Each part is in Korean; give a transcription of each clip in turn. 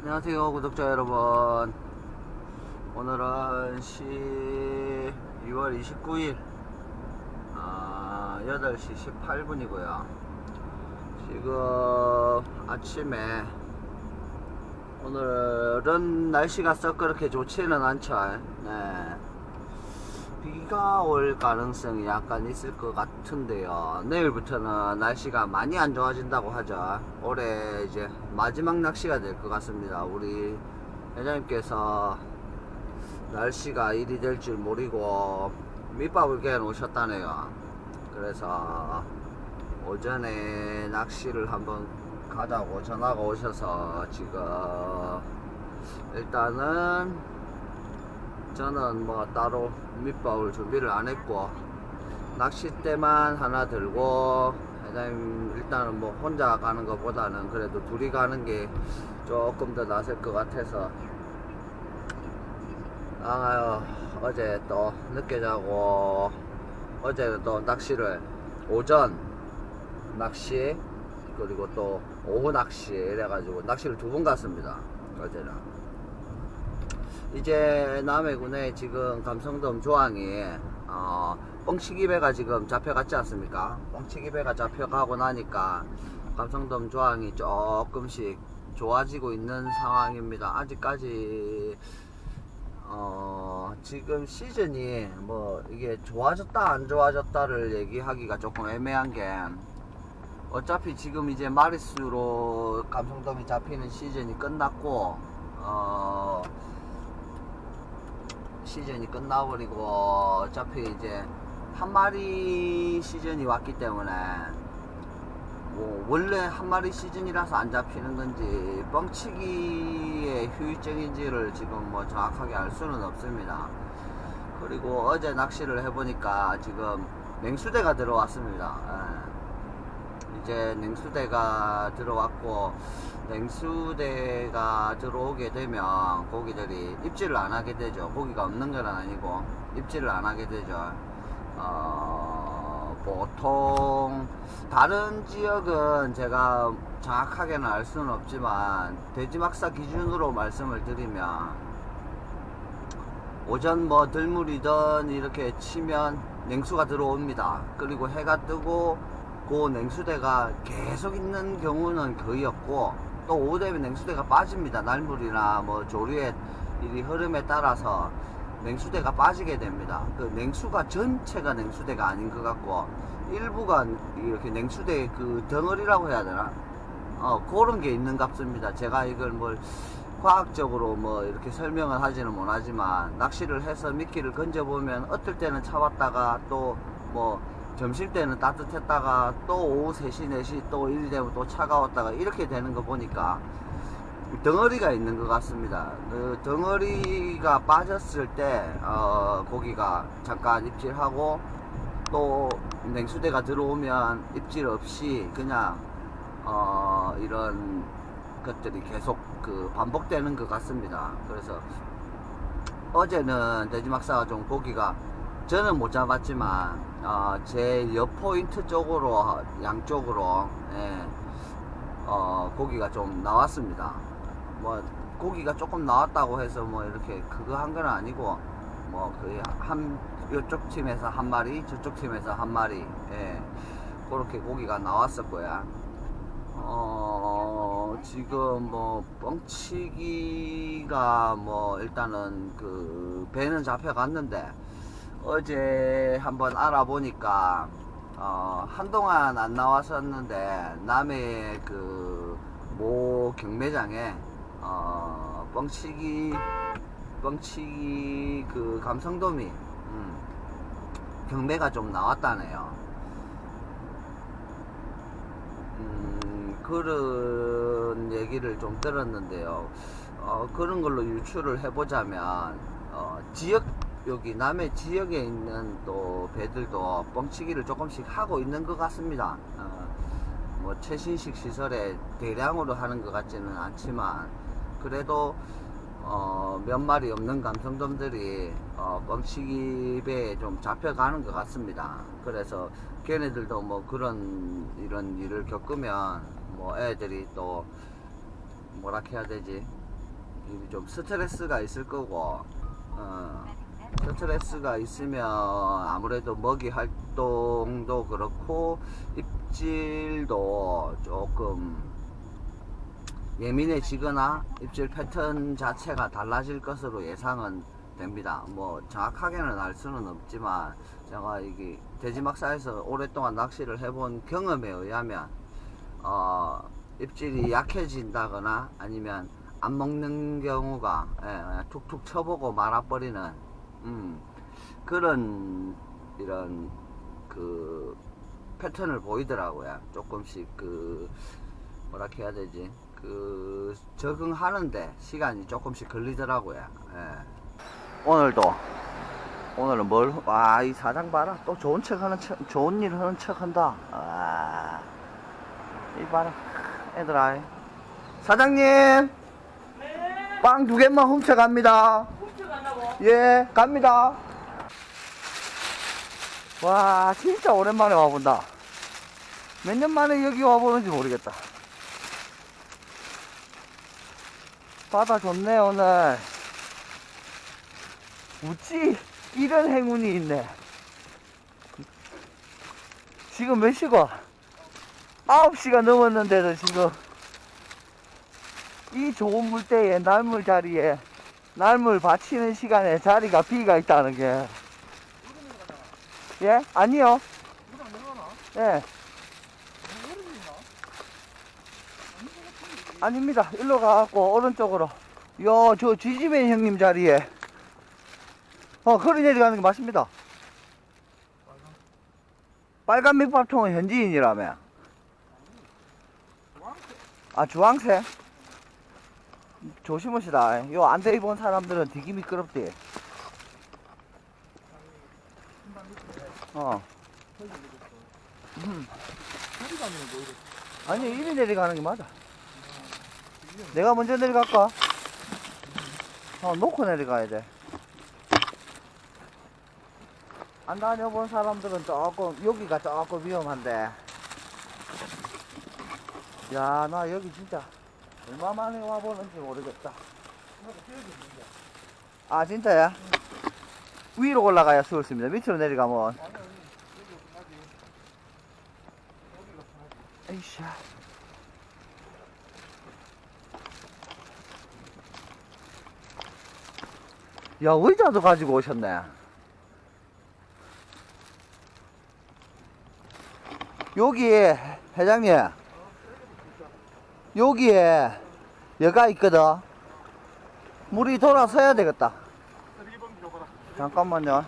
안녕하세요 구독자 여러분. 오늘은 10, 2월 29일 아, 8시 18분이고요. 지금 아침에 오늘은 날씨가 썩 그렇게 좋지는 않죠. 네. 비가 올 가능성이 약간 있을 것 같은데요. 내일부터는 날씨가 많이 안 좋아진다고 하죠. 올해 이제 마지막 낚시가 될 것 같습니다. 우리 회장님께서 날씨가 일이 될 줄 모르고 밑밥을 깨 놓으셨다네요. 그래서 오전에 낚시를 한번 가자고 전화가 오셔서 지금 일단은 저는 뭐 따로 밑밥을 준비를 안 했고 낚싯대만 하나 들고 회장님 일단은 뭐 혼자 가는 것보다는 그래도 둘이 가는 게 조금 더 낫을 것 같아서. 아 어제 또 늦게 자고 어제 또 낚시를 오전 낚시 그리고 또 오후 낚시 이래가지고 낚시를 두 번 갔습니다 어제는 이제 남해군에 지금 감성돔 조항이 어, 뻥치기배가 지금 잡혀갔지 않습니까? 뻥치기배가 잡혀가고 나니까 감성돔 조항이 조금씩 좋아지고 있는 상황입니다. 아직까지 어, 지금 시즌이 뭐 이게 좋아졌다 안 좋아졌다를 얘기하기가 조금 애매한 게 어차피 지금 이제 마리수로 감성돔이 잡히는 시즌이 끝났고 어, 시즌이 끝나버리고 어차피 이제 한 마리 시즌이 왔기 때문에 뭐 원래 한 마리 시즌이라서 안 잡히는 건지 뻥치기의 효율적인지를 지금 뭐 정확하게 알 수는 없습니다. 그리고 어제 낚시를 해보니까 지금 냉수대가 들어왔습니다. 예. 이제 냉수대가 들어왔고 냉수대가 들어오게 되면 고기들이 입질을 안 하게 되죠. 고기가 없는 건 아니고 입질을 안 하게 되죠. 어, 보통 다른 지역은 제가 정확하게는 알 수는 없지만 돼지막사 기준으로 말씀을 드리면 오전 뭐 들물이든 이렇게 치면 냉수가 들어옵니다. 그리고 해가 뜨고 그 냉수대가 계속 있는 경우는 거의 없고 또 오후 되면 냉수대가 빠집니다. 날물이나 뭐 조류의 이 흐름에 따라서 냉수대가 빠지게 됩니다. 그 냉수가 전체가 냉수대가 아닌 것 같고 일부가 이렇게 냉수대 그 덩어리라고 해야 되나? 어 그런 게 있는 같습니다. 제가 이걸 뭘 과학적으로 뭐 이렇게 설명을 하지는 못하지만 낚시를 해서 미끼를 건져 보면 어떨 때는 차왔다가 또뭐 점심 때는 따뜻했다가 또 오후 3시 4시 또 일이 되면 또 차가웠다가 이렇게 되는 거 보니까 덩어리가 있는 것 같습니다. 그 덩어리가 빠졌을 때 어, 고기가 잠깐 입질하고 또 냉수대가 들어오면 입질 없이 그냥 어, 이런 것들이 계속 그 반복되는 것 같습니다. 그래서 어제는 돼지막사가 좀 고기가 저는 못 잡았지만 어, 제 옆 포인트 쪽으로 양쪽으로 예, 어, 고기가 좀 나왔습니다. 뭐 고기가 조금 나왔다고 해서 뭐 이렇게 그거 한 건 아니고 뭐 거의 한 이쪽 팀에서 한 마리 저쪽 팀에서 한 마리 예, 그렇게 고기가 나왔었고요. 어, 지금 뭐 뻥치기가 뭐 일단은 그 배는 잡혀갔는데 어제 한번 알아보니까 어, 한동안 안 나왔었는데 남해 그모 경매장에 어, 뻥치기 뻥치기 그 감성돔이 음, 경매가 좀 나왔다네요. 음, 그런 얘기를 좀 들었는데요. 어, 그런 걸로 유추를 해보자면 어, 지역 여기 남해 지역에 있는 또 배들도 뻥치기를 조금씩 하고 있는 것 같습니다. 어, 뭐 최신식 시설에 대량으로 하는 것 같지는 않지만 그래도 어, 몇 마리 없는 감성돔들이 어, 뻥치기 배에 좀 잡혀가는 것 같습니다. 그래서 걔네들도 뭐 그런 이런 일을 겪으면 뭐 애들이 또 뭐라 해야 되지 이좀 스트레스가 있을 거고 어, 스트레스가 있으면 아무래도 먹이 활동도 그렇고 입질도 조금 예민해지거나 입질 패턴 자체가 달라질 것으로 예상은 됩니다. 뭐 정확하게는 알 수는 없지만 제가 이게 대지막사에서 오랫동안 낚시를 해본 경험에 의하면 어, 입질이 약해진다거나 아니면 안 먹는 경우가 예, 예, 툭툭 쳐보고 말아버리는 음, 그런 이런 그 패턴을 보이더라고요. 조금씩 그 뭐라 해야 되지? 그 적응하는데 시간이 조금씩 걸리더라고요. 예. 오늘도 오늘은 뭘? 와 이 사장 봐라. 또 좋은 척 하는 척, 좋은 일 하는 척 한다. 아, 이 봐라. 애들아. 사장님, 빵두 개만 훔쳐갑니다. 예, 갑니다. 와, 진짜 오랜만에 와본다. 몇 년 만에 여기 와보는지 모르겠다. 바다 좋네, 오늘. 어찌 이런 행운이 있네. 지금 몇 시가? 9시가 넘었는데도 지금 이 좋은 물때에 날물 자리에 날물 받치는 시간에 자리가 비가 있다는 게 예? 아니요. 예. 아닙니다. 일로 가갖고 오른쪽으로. 요, 저 지지맨 형님 자리에. 어, 거리 내려가는 게 맞습니다. 빨간 밑밥통은 현지인이라며. 아, 주황색? 조심하시다. 요 안대 입은 사람들은 되게 미끄럽대. 어. 음. 아니, 이리 내려가는 게 맞아. 내가 먼저 내려갈까? 어, 놓고 내려가야 돼. 안 다녀본 사람들은 조금, 여기가 조금 위험한데. 야, 나 여기 진짜 얼마 만에 와보는지 모르겠다. 아, 진짜야? 위로 올라가야 수월습니다. 밑으로 내려가면. 에이씨. 야, 의자도 가지고 오셨네. 여기, 회장님. 여기에 여가 있거든. 물이 돌아서야 되겠다. 잠깐만요.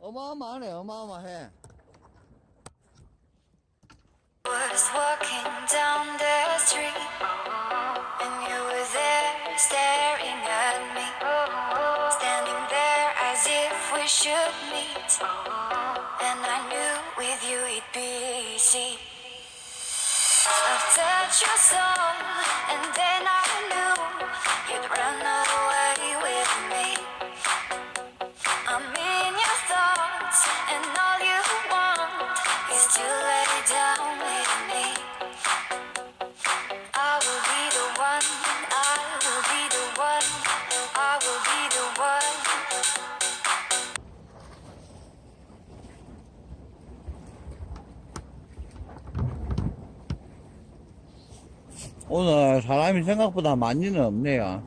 어마어마하네, 어마어마해. was walking down the street and you were there staring we should meet. And I knew with you it'd be easy. I've touched your soul and then I knew you'd run away 오늘 사람이 생각보다 많이는 없네요.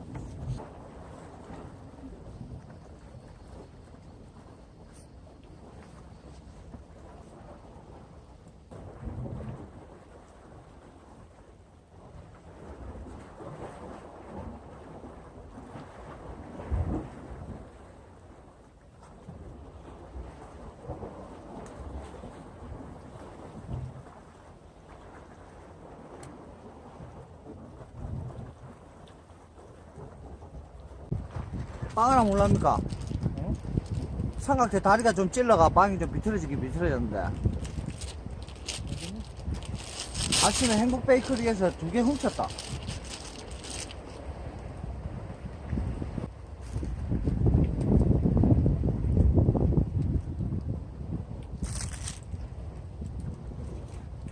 빵 하나 몰랍니까? 어? 삼각대 다리가 좀 찔러가 빵이 좀 비틀어지긴 비틀어졌는데 아침에 행복 베이커리에서 두 개 훔쳤다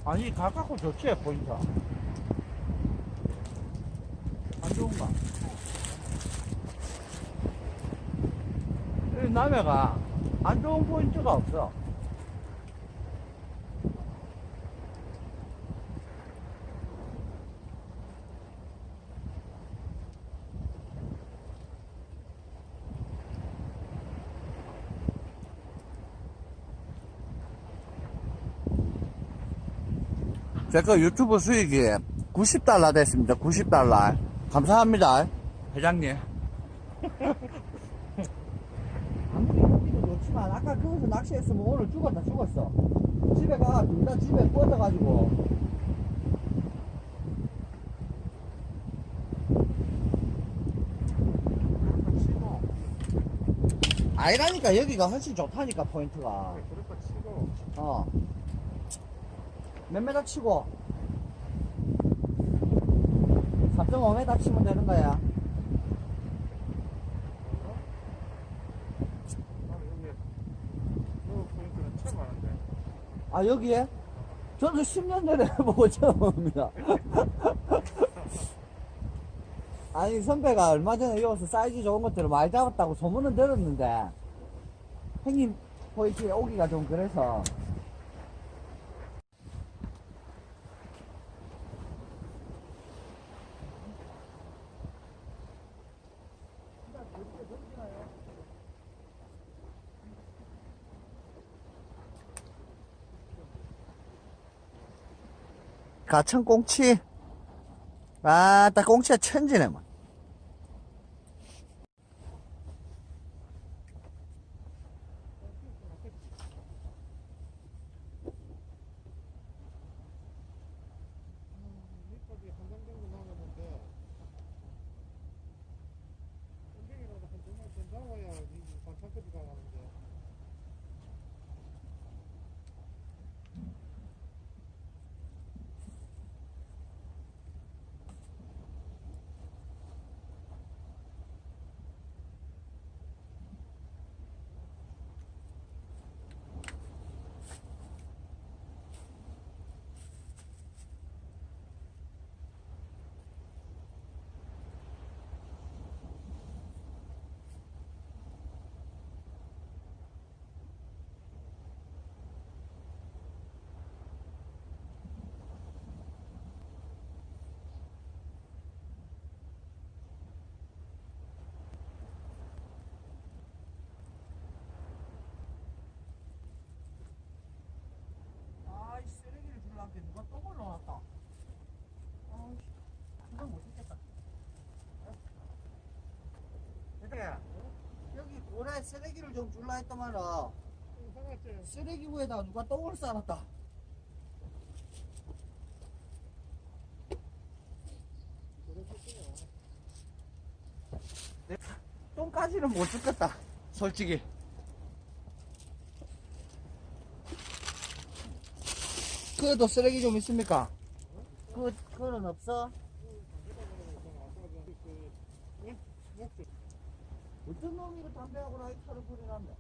아니 가깝고 좋지 보인다 안 좋은가? 남해가 안 좋은 포인트가 없어 제거 유튜브 수익이 90달러 됐습니다. 90달러. 감사합니다. 회장님. 좋지만 아까 거기서 낚시했으면 오늘 죽었다 죽었어. 집에 가. 둘 다 집에 뻗어가지고. 아니라니까 여기가 훨씬 좋다니까 포인트가. 그럴까 치고 어. 몇 메다 치고? 3.5m 치면 되는 거야. 나는 여기 요 포인트는 처음 하는데 아, 여기에? 저도 10년 전에 해보고 처음 옵니다. 아니, 선배가 얼마 전에 여기서 사이즈 좋은 것들을 많이 잡았다고 소문은 들었는데, 형님 포인트에 오기가 좀 그래서. 가천 꽁치. 아, 딱 꽁치가 천지네, 뭐. 밑밥이 한장 정도 남았는데 땡땡이라도 한 정말 더 나와야 이 반찬까지 가가는데 아이, 쓰레기를 줄라게 누가 똥을 넣어놨다. 아이씨, 이건 못 찍겠다. 대태, 고래 쓰레기를 좀 줄라 했더만은, 쓰레기구에다가 누가 똥을 싸놨다. 내 똥까지는 못 죽겠다. 솔직히. 그래도 쓰레기 좀 있습니까? 그, 그건 없어? 어떤 놈이 그 담배하고 라이터를 뿌리는데?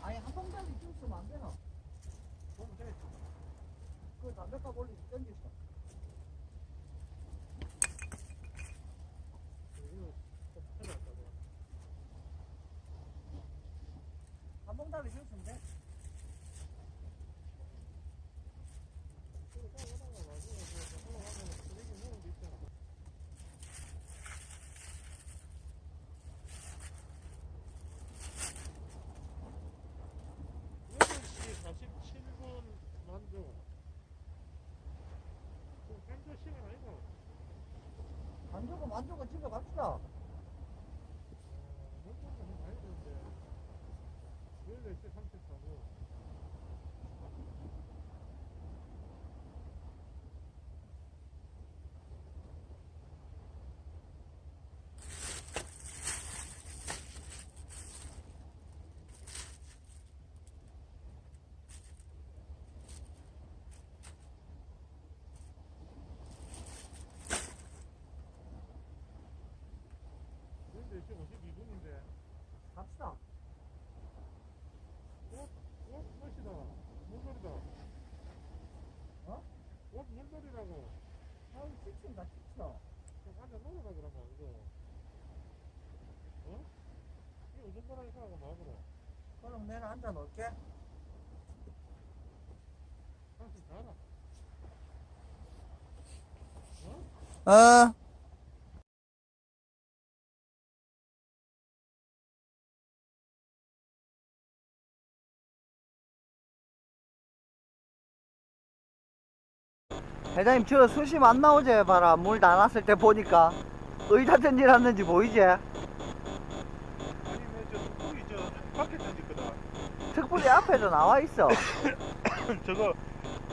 아니 한 찍으면 안 되나? 그 담배값 올리고 땡기시다. 한 봉다리 찍으면 돼? 여덟 시 47분 만조 지금 간조 시간 아니고 안 주고 만주고 집에 갑시다. 몇분도 많이 되는데 14시 34분 9시 52분인데. 갑시다. 옷, 옷 몇이다. 물놀이다. 어? 옷 물놀이라고. 아우, 지친다, 지쳐. 좀 앉아 놀아라 그러면 이거. 어? 이거 운전하니까 하고 말고로. 그럼 내가 앉아 놓을게. 자라. 어? 회장님 저 수심 안 나오지 봐라 물다 났을 때 보니까 의자 던지놨는지 보이지? 아니 내저 뚝뚝이 저 밖에 던졌거든. 특불이 앞에도 나와 있어 저거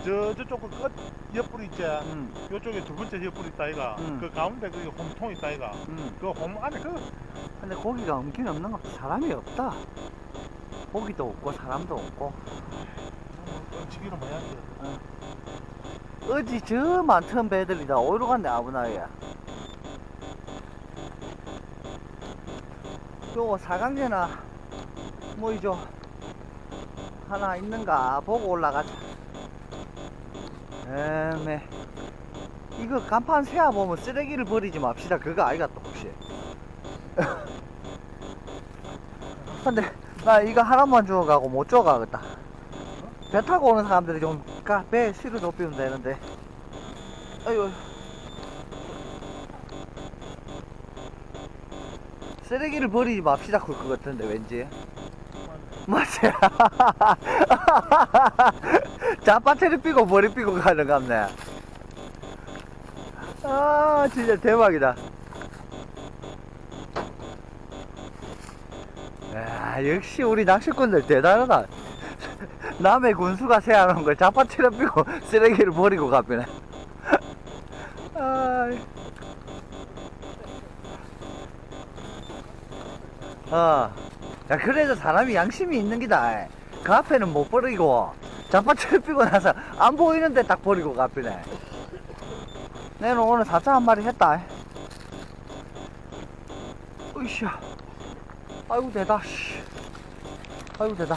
저 저쪽 그끝 옆불 있지. 음, 요쪽에 두 번째 옆불 있다 이가. 음. 그 가운데 그 홈통 있다 이가. 음. 그홈 안에 그 근데 거기가 없긴 없는 것 같아 사람이 없다 고기도 없고 사람도 없고 던지기로 뭐야 돼. 어디 저 많던 배들이 다. 어디로 갔네 아브나이에 요거 사강제나 뭐 이죠. 하나 있는가 보고 올라가자. 에메. 이거 간판 세야 보면 쓰레기를 버리지 맙시다. 그거 아이가 또 혹시. 근데 나 이거 하나만 주워가고 못 주워가겠다. 배 타고 오는 사람들이 좀 배 실어 좁히면 되는데. 아이고. 쓰레기를 버리지 맙시다 그럴 것 같은데 왠지. 맞지? 자빠체를 삐고 머리 삐고 가는 갑네 아 진짜 대박이다. 야 역시 우리 낚시꾼들 대단하다 남의 군수가 세워놓은 걸 자빠체를 삐고 쓰레기를 버리고 가비네 아이. 어. 야, 그래도 사람이 양심이 있는 기다. 그 앞에는 못 버리고, 장바치를 피고 나서 안 보이는데 딱 버리고 가비네. 내는 오늘 사자 한 마리 했다. 으쌰. 아이고, 대다, 씨. 아이고, 대다.